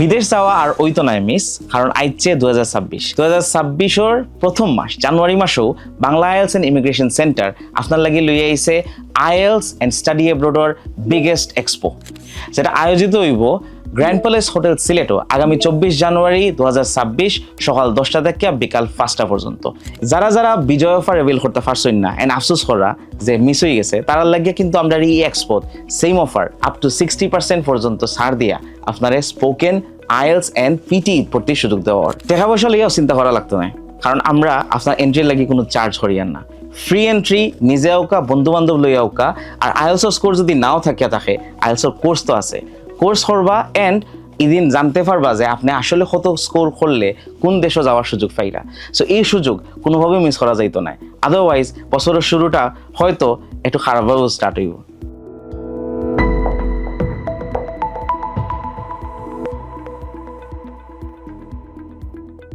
বিদেশ যাওয়া আর ওই তো নাই মিস কারণ আইচ্ছে দু হাজার ছাব্বিশ। দু হাজার ছাব্বিশের প্রথম মাস, জানুয়ারি মাসেও Bangla IELTS and immigration centre আপনার লাগি লই আইছে আইএলস এন্ড স্টাডি এব্রোডর বিগেস্ট এক্সপো, যেটা আয়োজিত হইব গ্র্যান্ড প্যালেস হোটেল সিলেটও আগামী চব্বিশ জানুয়ারি দু সকাল দশটা থেকে বিকাল পাঁচটা পর্যন্ত। যারা যারা বিজয় অফার রিভিল করতে পারছেন না এন্ড আফসোস করা যে মিস হয়ে গেছে তারা লাগিয়ে কিন্তু আমরা এই এক্সপোত same offer up to sixty percent পর্যন্ত ছাড় দিয়া আপনারা স্পোকেন আইএলস এন্ড পিটি পড়তে সুযোগ দেওয়ার টাকা পয়সা লিয়েও চিন্তা করা লাগতো না, কারণ আমরা আপনার এন্ট্রির লাগি কোনো চার্জ করিয়ান না। ফ্রি এন্ট্রি নিজে আউকা বন্ধু বান্ধব লই আউকা আর আইএলসর স্কোর যদি নাও থাকিয়া থাকে আইএলসর কোর্স তো আছে। কোর্স করবা এন্ড এদিন জানতে পারবা যে আপনি আসলে কত স্কোর করলে কোন দেশে যাওয়ার সুযোগ পাইরা সো এই সুযোগ কোনোভাবেই মিস করা যাইতো না আদারওয়াইজ বছরের শুরুটা হয়তো একটু খারাপভাবেও স্টার্ট হইব।